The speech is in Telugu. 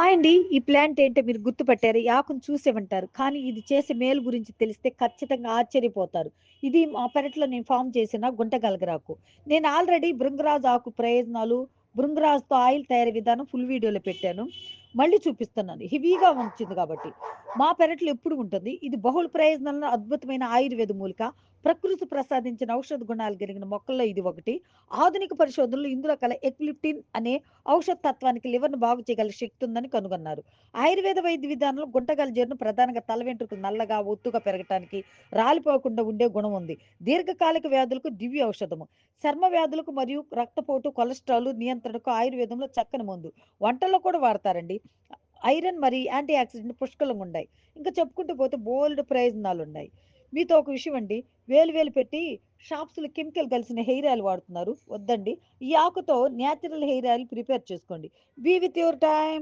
హాయ్ అండి. ఈ ప్లాంట్ ఏంటో మీరు గుర్తుపట్టారు. ఆకును చూసే ఉంటారు. కానీ ఇది చేసే మేలు గురించి తెలిస్తే ఖచ్చితంగా ఆశ్చర్యపోతారు. ఇది మా పెరట్లో నేను ఫామ్ చేసిన గుంటగలగరాకు నేను ఆల్రెడీ భృంగరాజు ఆకు ప్రయోజనాలు, భృంగరాజుతో ఆయిల్ తయారీ విధానం ఫుల్ వీడియోలో పెట్టాను. మళ్ళీ చూపిస్తున్నాను. హెవీగా ఉంచింది కాబట్టి. మా పెరట్లో ఎప్పుడు ఉంటుంది. ఇది బహుళ ప్రయోజనాలను అద్భుతమైన ఆయుర్వేద మూలిక. ప్రకృతి ప్రసాదించిన ఔషధ గుణాలు కలిగిన మొక్కల్లో ఇది ఒకటి. ఆధునిక పరిశోధనలు ఇందులో కల ఎక్లిప్టిన్ అనే ఔషధ తత్వానికి లివర్‌ను బాగు చేయగల శక్తి ఉందని కనుగొన్నారు. ఆయుర్వేద వైద్య విధానంలో గుంటగల జీర్ణం ప్రధానంగా తల వెంట్రుకలు నల్లగా, ఒత్తుగా పెరగటానికి, రాలిపోకుండా ఉండే గుణం ఉంది. దీర్ఘకాలిక వ్యాధులకు దివ్య ఔషధము. చర్మ వ్యాధులకు మరియు రక్తపోటు, కొలెస్ట్రాల్ నియంత్రణకు ఆయుర్వేదంలో చక్కని మందు. వంటల్లో కూడా వాడతారండి. ఐరన్ మరియు యాంటీ ఆక్సిడెంట్ పుష్కలంగా ఉన్నాయి. ఇంకా చెప్పుకుంటూ పోతే బోల్డ్ ప్రయోజనాలు ఉన్నాయి మీతో ఒక విషయం అండి. వేలు వేలు పెట్టి షాప్స్‌లో కెమికల్ కలిసిన హెయిర్ ఆయిల్ వాడుతున్నారు. వద్దండి. ఈ ఆకుతో న్యాచురల్ హెయిర్ ఆయిల్ ప్రిపేర్ చేసుకోండి. Be with your time